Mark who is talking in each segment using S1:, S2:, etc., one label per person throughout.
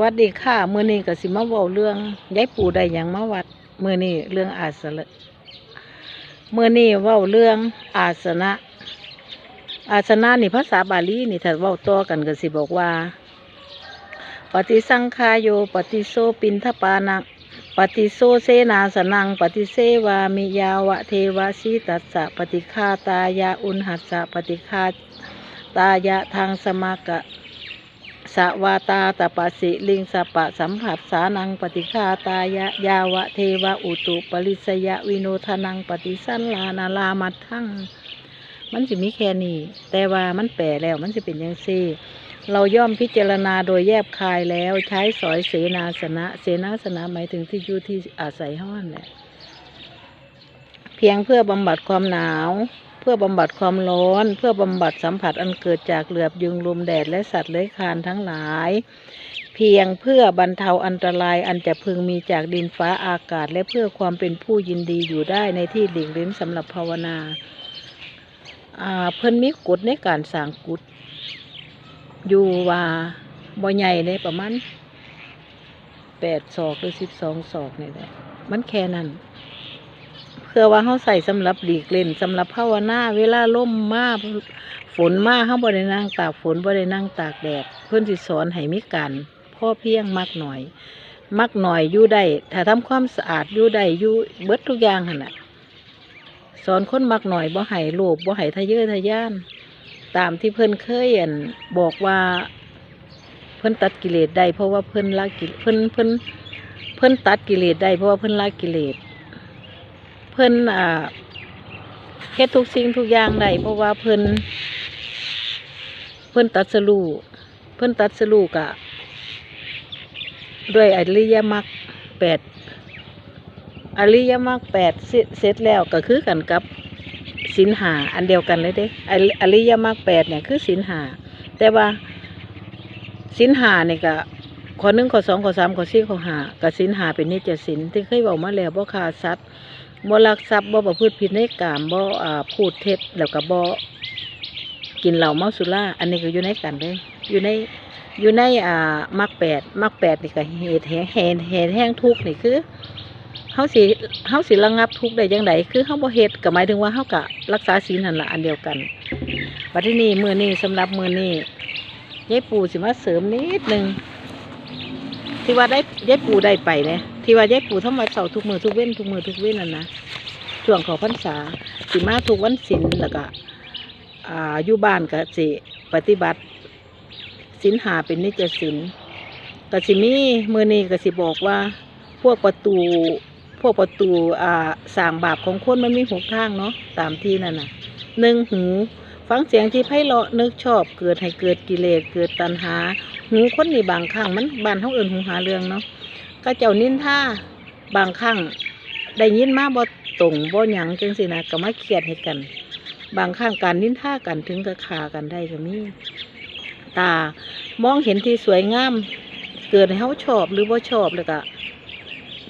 S1: วัสดีค่ะมื้อนี้ก็สิมาเว้าเรื่องยายปู่ได้หยังมาวัดมื้อนี้เรื่องอาสนะมื้อนี้เว้าเรื่องอาสนะ อาสนะนี่ภาษาบาลีนี่ถ้าเว้าต่อกันก็สิบอกว่า ปฏิสังขายโยปฏิโสปินทปานังปฏิโสเสนาสนัง ปฏิเสวามิยาวะเทวสีตัสสะปฏิฆาตายาอุนหัสสะปฏิฆาตายะทางสมากะ สวาตาตปะสิลิงสปะสัมผัสสานังปฏิฆาตายะยาวะเทวะอุตุปริสยะวิโนทนังปฏิสันลานาลามัดทั้งมันสิมีแค่นี้แต่ว่ามันแปลแล้วมันจะเป็นยังซี่ เราย่อมพิจารณาโดยแยบคายแล้วใช้สอยเสนาสนะ เสนาสนะหมายถึงที่อยู่ที่อาศัยห้อนแหละเพียงเพื่อบำบัดความหนาว เพื่อบำบัดความร้อน เพื่อบำบัดสัมผัสอันเกิดจากเหลือบยุงลมแดดและสัตว์เลื้อยคลานทั้งหลาย เพียงเพื่อบรรเทาอันตรายอันจะพึงมีจากดินฟ้าอากาศ และเพื่อความเป็นผู้ยินดีอยู่ได้ในที่หลีกเล้นสำหรับภาวนาเพิ่นมีกฎในการสร้างกุฏอยู่ว่าบ่ใหญ่เลยประมาณแปดศอกหรือสิบสองศอกนี่แหละมันแค่นั้น เพื่อว่าเขาใส่สำหรับหลีกเล่นสำหรับภาวนาเวลาล่มมาฝนมาเขาบ่ได้นั่งตากฝนบ่ได้นั่งตากแดดเพื่อนสิสอนให้มีการพ่อเพียงมักหน่อยมักหน่อยอยู่ได้ถ้าทำความสะอาดอยู่ได้อยู่เบิดทุกอย่างหั่นน่ะ สอนคนมักหน่อยบ่ให้โลภบ่ให้ทะเยอทะยาน ตามที่เพิ่นเคยอันบอกว่า เพิ่นตัดกิเลสได้เพราะว่าเพิ่นละกิเพิ่นเพิ่นเพิ่นตัดกิเลสได้เพราะว่าเพิ่นละกิเลส พิ่นอ่าเฮ็ดทุกสิ่งทุกอย่างได้เพราะว่าเพิ่นเพิ่นตัดสรูเพิ่นตัดสรูกะด้วยอริยมรรคแปดอริยมรรคแปดเสร็จแล้วก็คือกันกับสินหาอันเดียวกันเลยเด้อริอริยมรรคแปดเนี่ยคือสินหา แต่ว่าสินหาเนี่ยก็ข้อหนึ่งข้อสองข้อสามข้อสี่ข้อห้ากับสินหาเป็นนิจสินที่เคยบอกมาแล้วบ่ขาดสัตว์ บ่ลักทรัพย์บ่ประพฤติผิดในกามบ่อ่าพูดเท็จแล้วก็บ่กินเหล้าเมาสุราอันนี้ก็อยู่ในกันเลยอยู่ในอยู่ในอ่ามรรคแปดมรรคแปดนี่ก็เหตุแห่งเหตุเหตุแห่งทุกข์นี่คือเฮาสิเฮาสิระงับทุกข์ได้จังไดคือเฮาบ่เฮ็ดก็หมายถึงว่าเฮาก็รักษาศีลนั่นละอันเดียวกันบัดนี้มื้อนี้สำหรับมื้อนี้ยายปู่สิมาเสริมนิดนึงที่ว่าได้ยายปู่ได้ไปเนี่ย ที่ว่ายายปู่ทำวัดเสาร์ทุกมือทุกเว้นทุกมือทุกเว้นนั่นนะช่วงเของพรรษาสิมาทุกวันศีลแล้วก็อ่าอยู่บ้านก็สิปฏิบัติศีลหาเป็นนิจศีลก็สิมีมือนี้ก็สิบอกว่า พวกประตูพวกประตูอ่าสางบาปของคนมันมีหกทางเนาะตามที่นั่นน่ะหนึ่งหู ฟังเสียงที่ไพเราะนึกชอบเกิดให้เกิดกิเลสเกิดตัณหา หูคนนี่บางครั้งมันบานเขาเอินหูหาเรื่องเนาะ ก็เจ้านินท่าบางครั้งได้ยินมาบ่ตรงบ่หยังจังสินะก็มาเครียดให้กัน บางครั้งการนินท่ากันถึงกับขากันได้ก็มีตามองเห็นที่สวยงาม เกิดให้เขาชอบหรือบ่ชอบแล้วก็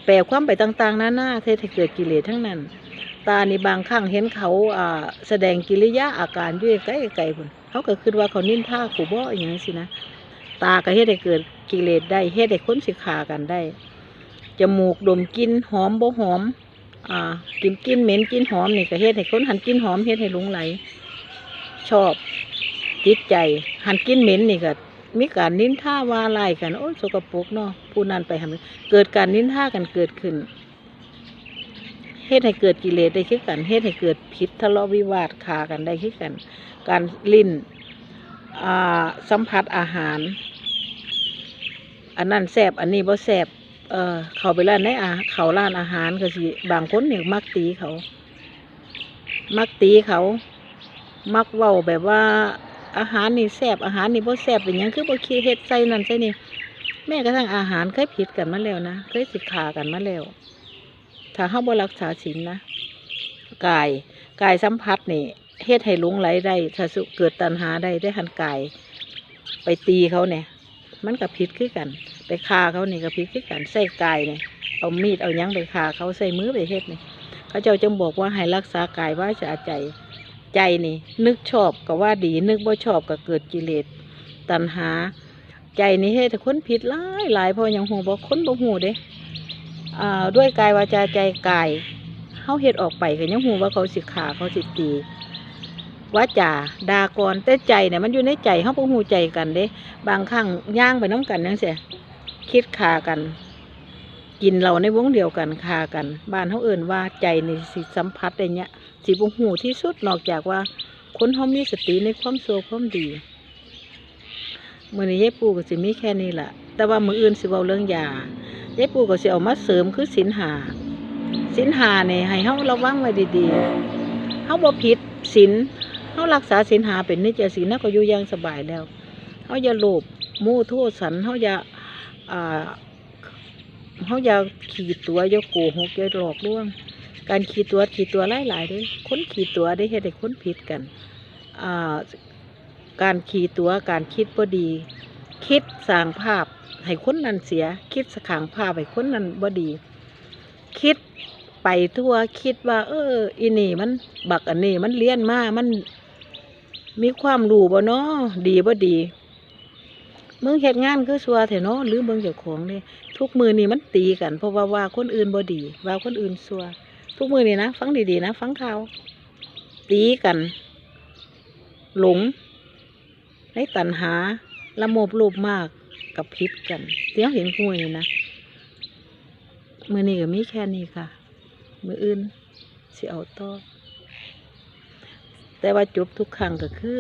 S1: แปลความไปต่างๆหน้าหน้าเทให้เกิดกิเลสทั้งนั้น ตานี่บางครั้งเห็นเขาอ่าแสดงกิริยาอาการยู่ใกล้ไกลพุ่นเขาก็คิดว่าเขานินท่าขู่บ่อย่างนี้สินะ ตาก็เฮ็ดให้เกิด กิเลสได้เฮ็ดให้คนสิขากันได้จมูกดมกินหอมบ่หอม อ่า กินกินเหม็นกินหอมนี่ก็เฮ็ดให้คนหันกินหอมเฮ็ดให้หลงไหล ชอบจิตใจ หันกินเหม็นนี่ก็มีการนินท่าว่าไล่กันโอ้สกปรกเนาะผู้นั้นไปทำเกิดการนินท่ากันเกิดขึ้นเฮ็ดให้เกิดกิเลสได้คือกันเฮ็ดให้เกิดผิดทะเลาะวิวาทขากันได้คือกัน การลิ้นอ่าสัมผัสอาหาร อันนั้นแซบอันนี้บ่แซบเออเขาไปร้านในอาเขาร้านอาหารก็สิบางคนเนี่ยมักตีเขา มักตีเขา มักเว้าแบบว่า อาหารนี่แซบอาหารนี่บ่แซบเป็นหยังคือบ่คิดเฮ็ดใส่นั่นใส่นี่แม้กระทั่งอาหารเคยผิดกันมาแล้วนะเคยสิขากันมาแล้ว ถ้าเฮาบ่รักษาศีลนะกายกายสัมผัสนี่เฮ็ดให้หลงไหลได้ถ้าสุเกิดตัณหาได้ได้หันกาย ไปตีเขาเนี่ย มันก็ผิดคือกัน ไปฆ่าเขานี่ก็ผิดคือกันใส่กายเนี่ยเอามีดเอายั้งไปฆ่าเขาใส่มือไปเฮ็ดนี่เขาเจ้าจึงบอกว่าให้รักษากายว่าจะใจใจนี่ นึกชอบก็ว่าดี นึกบ่ชอบก็เกิดกิเลสตัณหา ใจนี่เฮ็ดให้คนผิดหลายหลายเพราะยังฮู้บ่คนบ่ฮู้เด้ด้วยกายวาจาใจกายเฮาเฮ็ดออกไปก็ยังฮู้ว่าเขาสิฆ่าเขาสิตี ว่าจ่าดาก่อนแต่ใจเนี่ยมันอยู่ในใจเฮาบ่ฮู้ใจกันเด้ บางครั้งย่างไปน้กันจังซี่คิดฆ่ากัน กินเหล้าในวงเดียวกันฆ่ากัน บ้านเฮาเอิ้นว่าใจในสิสัมผัสได้เนี้ยสิบ่ฮู้ที่สุดนอกจากว่า คนเฮามีสติในความชั่ความดีมื้อนี้ยายปู่ก็สิมีแค่นี้แหละแต่ว่ามืออื่นสิเว้าเรื่องยายายปู่ก็สิเอามาเสริมคือศีลหาศีลหานี่ให้เฮาระวังไว้ดีๆเฮาบ่ผิดศีล เฮารักษาศีลหาเป็นนิจศีลเฮาก็อยู่อย่างสบายแล้วเฮาอย่าโลภโม้โทษสันเฮาอย่าอ่าเฮาอย่าขี้ตัวอย่าโกหกอย่าหลอกลวง การขี้ตัวขี้ตัวหลายๆเด้คนขี้ตัวได้เฮ็ดให้คนผิดกันอ่าการขี่ตัวการคิดบ่ดี คิดสร้างภาพให้คนนั้นเสีย คิดสขางภาพให้คนนั้นบ่ดี คิดไปทั่วคิดว่า เออ อีนี่มันบักอันนี้มันเลี้ยนมามัน มีความรู้บ่เนาะดีบ่ดีมึงเฮ็ดงานคือชัวแท้เนาะหรือเบิ่งเจ้าของนี่ทุกมือนี่มันตีกัน เพราะว่าว่าคนอื่นบ่ดี ว่าคนอื่นชัวทุกมือนี่นะฟังดีๆนะ ฟังข่าวตีกัน หลงในตัณหาละโมบโลภมากกับพิษกันเดี๋ยวเห็นคุยนี่นะมือนี้ก็มีแค่นี้ค่ะ มืออื่นสิเอาต่อ แต่ว่าจบทุกครั้งก็คือ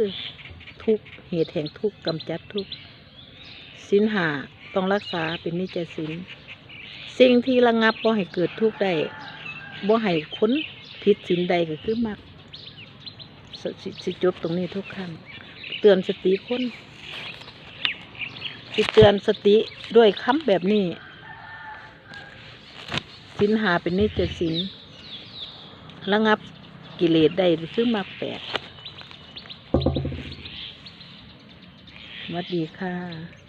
S1: ทุกเหตุแห่งทุกกำจัดทุกสินหาต้องรักษาเป็นนิจสินสิ่งที่ระงับบ่ให้เกิดทุกข์ได้บ่ให้ค้นผิดสินใดก็คือมักสสสิจบตรงนี้ทุกครั้งเตือนสติคนสิเตือนสติด้วยคำแบบนี้สินหาเป็นนิจสินระงับ กิเลสได้ซึ่งมากแปดสวัสดีค่ะ